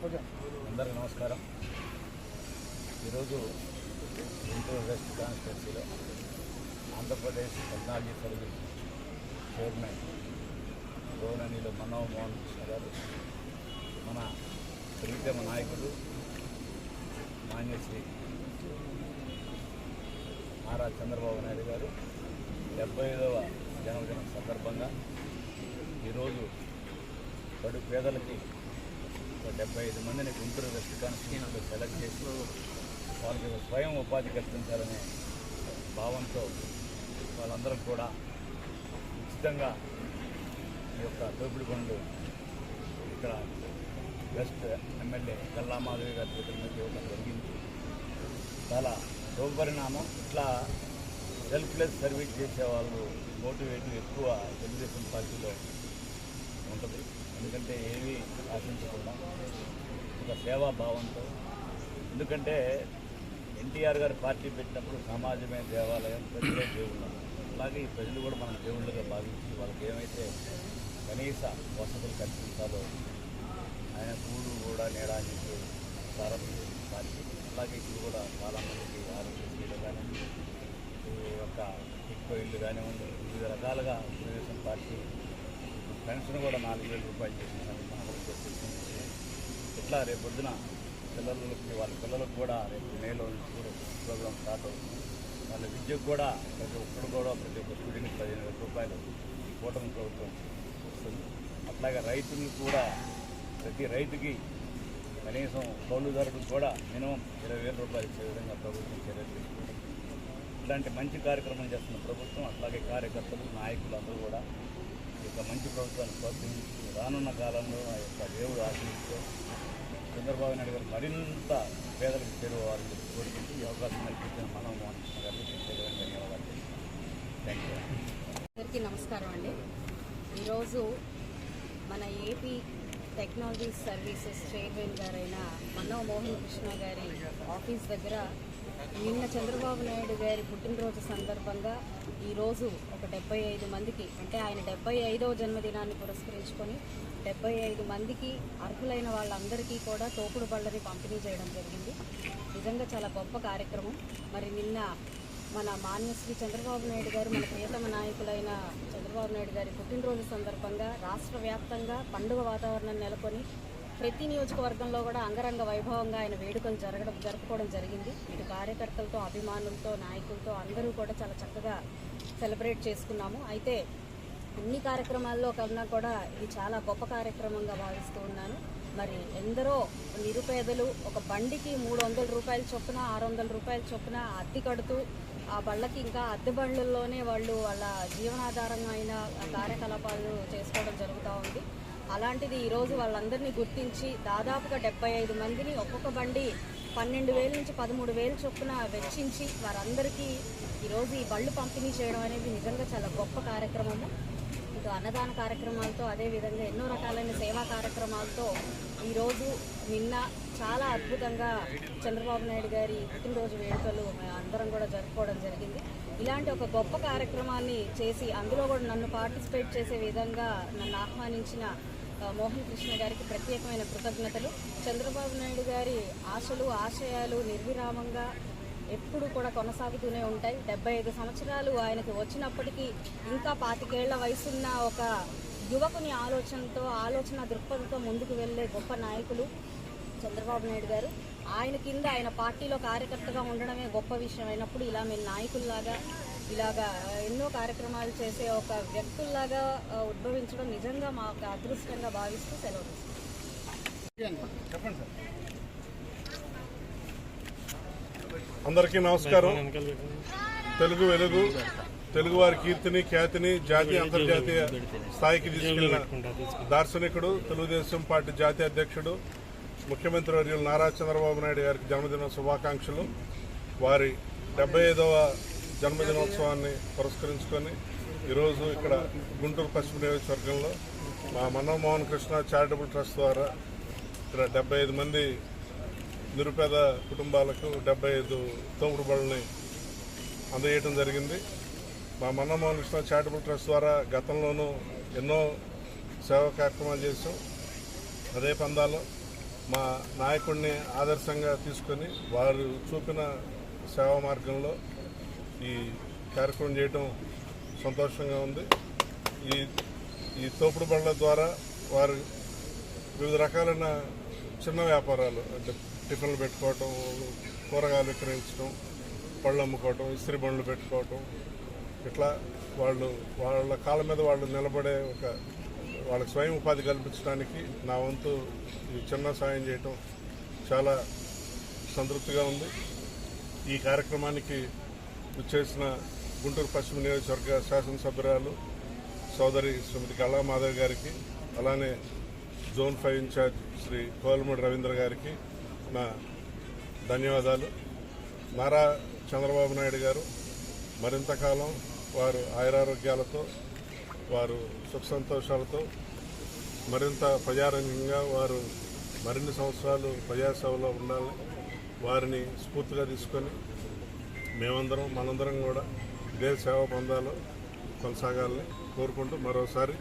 అందరికీ నమస్కారం. ఈరోజు గుంటూరు వెస్ట్ కాన్స్టిట్యున్సీలో ఆంధ్రప్రదేశ్ టెక్నాలజీ సర్వీస్ చైర్మన్ గౌరవనీయులు మనోహర్ మోహన్ కృష్ణ గారు మన ప్రీతమ నాయకుడు మాన్యశ్రీ నారా చంద్రబాబు నాయుడు గారు. డెబ్బై ఐదవ జన్మదినం సందర్భంగా ఈరోజు పడు పేదలకి ఒక డెబ్బై ఐదు మందిని గుంటూరు వెస్ట్ కాన్స్టిట్యూన్లో సెలెక్ట్ చేసి వాళ్ళకి స్వయం ఉపాధి కల్పించాలనే భావంతో వాళ్ళందరూ కూడా ఉచితంగా ఈ యొక్క దోపిడి పనులు ఇక్కడ వెస్ట్ ఎమ్మెల్యే కల్లా మాధవి గారి చేతుల మీద ఇవ్వడం జరిగింది. చాలా శుభపరిణామం ఇట్లా సెల్ఫ్లెస్ సర్వీస్ చేసే వాళ్ళు మోటివేట్ ఎక్కువ తెలుగుదేశం పార్టీలో ఉంటుంది. ఎందుకంటే ఏమీ ఆశించకుండా ఒక సేవా భావంతో. ఎందుకంటే ఎన్టీఆర్ గారు పార్టీ పెట్టినప్పుడు సమాజమే దేవాలయం ప్రజలే దేవుళ్ళు. అలాగే ఈ ప్రజలు కూడా మనం దేవుళ్ళుగా భావించి వాళ్ళకి ఏమైతే కనీస వసతులు కల్పించాలో ఆయన కూడు కూడా నేడా అని చెప్పి పార్టీ. అలాగే ఇప్పుడు కూడా చాలామందికి ఆరోగ్యశ్రీలు కానివ్వండి ఈ యొక్క ఎక్కువ ఇల్లు కానివ్వండి వివిధ రకాలుగా తెలుగుదేశం పార్టీ పెన్షన్ కూడా నాలుగు వేల రూపాయలు చేసిన ఇట్లా రేపు పొద్దున పిల్లలకి వాళ్ళ పిల్లలకు కూడా రేపు మేలో నుంచి కూడా ప్రోగ్రామ్ స్టార్ట్ అవుతుంది. వాళ్ళ విద్యకు కూడా ప్రతి ఒక్కరు కూడా ప్రతి ఒక్క స్టూడెంట్కి పదిహేను వేల రూపాయలు ఈ కూటమి ప్రభుత్వం వస్తుంది అట్లాగే రైతులకు కూడా ప్రతి రైతుకి కనీసం కౌలుదారులకు కూడా మినిమం ఇరవై వేల రూపాయలు ఇచ్చే విధంగా ప్రభుత్వం చర్యలు తీసుకుంటుంది. ఇలాంటి మంచి కార్యక్రమం చేస్తున్న ప్రభుత్వం అట్లాగే కార్యకర్తలు నాయకులు అందరూ కూడా యొక్క మంచి ప్రభుత్వాన్ని ప్రోత్సహించి రానున్న కాలంలో ఆ యొక్క దేవుడు ఆశిస్తూ చంద్రబాబు నాయుడు గారు మరింత పేదలకు చేరువాలని చెప్పి కోరుకుంటూ ఈ అవకాశం కల్పించిన మనమోహన్ గారికి ధన్యవాదాలు థ్యాంక్ యూ అందరికీ నమస్కారం అండి. ఈరోజు మన ఏపీ టెక్నాలజీ సర్వీసెస్ చైర్మన్ గారైన మనోమోహన్ కృష్ణ గారి ఆఫీస్ దగ్గర నిన్న చంద్రబాబు నాయుడు గారి పుట్టినరోజు సందర్భంగా ఈరోజు ఒక డెబ్బై ఐదు మందికి అంటే ఆయన డెబ్బై ఐదవ జన్మదినాన్ని పురస్కరించుకొని డెబ్బై ఐదు మందికి అర్హులైన వాళ్ళందరికీ కూడా తోపుడు బళ్ళని పంపిణీ చేయడం జరిగింది. నిజంగా చాలా గొప్ప కార్యక్రమం. మరి నిన్న మన మాన్యశ్రీ చంద్రబాబు నాయుడు గారు మన ప్రియతమ నాయకులైన చంద్రబాబు నాయుడు గారి పుట్టినరోజు సందర్భంగా రాష్ట్ర వ్యాప్తంగా పండుగ వాతావరణం నెలకొని ప్రతి నియోజకవర్గంలో కూడా అంగరంగ వైభవంగా ఆయన వేడుకలు జరగడం జరుపుకోవడం జరిగింది. ఇటు కార్యకర్తలతో అభిమానులతో నాయకులతో అందరూ కూడా చాలా చక్కగా సెలబ్రేట్ చేసుకున్నాము. అయితే అన్ని కార్యక్రమాల్లో కన్నా కూడా ఇది చాలా గొప్ప కార్యక్రమంగా భావిస్తూ ఉన్నాను. మరి ఎందరో నిరుపేదలు ఒక బండికి మూడు వందల రూపాయల చొప్పున ఆరు వందల రూపాయల చొప్పున అద్దె కడుతూ ఆ బళ్ళకి ఇంకా అద్దె బళ్ళల్లోనే వాళ్ళు వాళ్ళ జీవనాధారమైన కార్యకలాపాలు చేసుకోవడం జరుగుతూ ఉంది. అలాంటిది ఈరోజు వాళ్ళందరినీ గుర్తించి దాదాపుగా డెబ్బై ఐదు మందిని ఒక్కొక్క బండి పన్నెండు వేల నుంచి పదమూడు వేలు చొప్పున వెచ్చించి వారందరికీ ఈరోజు ఈ బళ్ళు పంపిణీ చేయడం అనేది నిజంగా చాలా గొప్ప కార్యక్రమము. ఇటు అన్నదాన కార్యక్రమాలతో అదేవిధంగా ఎన్నో రకాలైన సేవా కార్యక్రమాలతో ఈరోజు నిన్న చాలా అద్భుతంగా చంద్రబాబు నాయుడు గారి పుట్టినరోజు వేడుకలు మేము అందరం కూడా జరుపుకోవడం జరిగింది. ఇలాంటి ఒక గొప్ప కార్యక్రమాన్ని చేసి అందులో కూడా నన్ను పార్టిసిపేట్ చేసే విధంగా నన్ను ఆహ్వానించిన మోహన్ కృష్ణ గారికి ప్రత్యేకమైన కృతజ్ఞతలు. చంద్రబాబు నాయుడు గారి ఆశలు ఆశయాలు నిర్విరామంగా ఎప్పుడు కూడా కొనసాగుతూనే ఉంటాయి. డెబ్బై ఐదు సంవత్సరాలు ఆయనకు వచ్చినప్పటికీ ఇంకా పాతికేళ్ళ వయసున్న ఒక యువకుని ఆలోచనతో ఆలోచన దృక్పథంతో ముందుకు వెళ్ళే గొప్ప నాయకులు చంద్రబాబు నాయుడు గారు. ఆయన కింద ఆయన పార్టీలో కార్యకర్తగా ఉండడమే గొప్ప విషయం. అయినప్పుడు ఇలా మేము నాయకుల్లాగా ఇలాగా ఎన్నో కార్యక్రమాలు చేసే ఒక వ్యక్తుల్లాగా ఉద్భవించడం నిజంగా మా అదృష్టంగా భావిస్తూ సెలవు అందరికీ నమస్కారం. తెలుగు వెలుగు తెలుగు వారి కీర్తిని ఖ్యాతిని జాతీయ అంతర్జాతీయ స్థాయికి తీసుకెళ్ళిన దార్శనికుడు తెలుగుదేశం పార్టీ జాతీయ అధ్యక్షుడు ముఖ్యమంత్రి వర్యులు నారా చంద్రబాబు నాయుడు గారికి జన్మదిన శుభాకాంక్షలు. వారి డెబ్బై ఐదవ జన్మదినోత్సవాన్ని పురస్కరించుకొని ఈరోజు ఇక్కడ గుంటూరు పశ్చిమ నియోజకవర్గంలో మా మనోహర్ కృష్ణ చారిటబుల్ ట్రస్ట్ ద్వారా ఇక్కడ డెబ్బై ఐదు మంది నిరుపేద కుటుంబాలకు డెబ్బై ఐదు తోపుడు బళ్ళని అందజేయటం జరిగింది. మా మన్నమోహన్ కృష్ణ చారిటబుల్ ట్రస్ట్ ద్వారా గతంలోనూ ఎన్నో సేవా కార్యక్రమాలు చేసాం అదే పందాలో మా నాయకుడిని ఆదర్శంగా తీసుకొని వారు చూపిన సేవా మార్గంలో ఈ కార్యక్రమం చేయటం సంతోషంగా ఉంది. ఈ ఈ తోపుడు బండ్ల ద్వారా వారు వివిధ రకాలైన చిన్న వ్యాపారాలు అంటే టిఫిన్లు పెట్టుకోవటం కూరగాయలు విక్రయించడం పళ్ళు అమ్ముకోవటం ఇస్త్రీ బండ్లు పెట్టుకోవటం ఇట్లా వాళ్ళు వాళ్ళ కాళ్ళ మీద వాళ్ళు నిలబడే ఒక వాళ్ళకి స్వయం ఉపాధి కల్పించడానికి నా వంతు ఈ చిన్న సాయం చేయటం చాలా సంతృప్తిగా ఉంది. ఈ కార్యక్రమానికి వచ్చేసిన గుంటూరు పశ్చిమ నియోజకవర్గ శాసనసభ్యురాలు సోదరి శ్రీమతి కళా మాధవ్ గారికి అలానే zone five in-charge Shri Kolamudi Ravindra గారికి నా ధన్యవాదాలు. నారా చంద్రబాబు నాయుడు గారు మరింత కాలం వారు ఆయురారోగ్యాలతో వారు సుఖ సంతోషాలతో మరింత ప్రజారంగంగా వారు మరిన్ని సంవత్సరాలు ప్రజాసేవలో ఉండాలని వారిని స్ఫూర్తిగా తీసుకొని మేమందరం మనందరం కూడా ఇదే సేవ పొందాలో కొనసాగాలని కోరుకుంటూ మరోసారి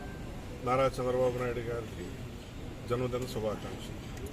నారా చంద్రబాబు నాయుడు గారికి జన్మదిన శుభాకాంక్షలు.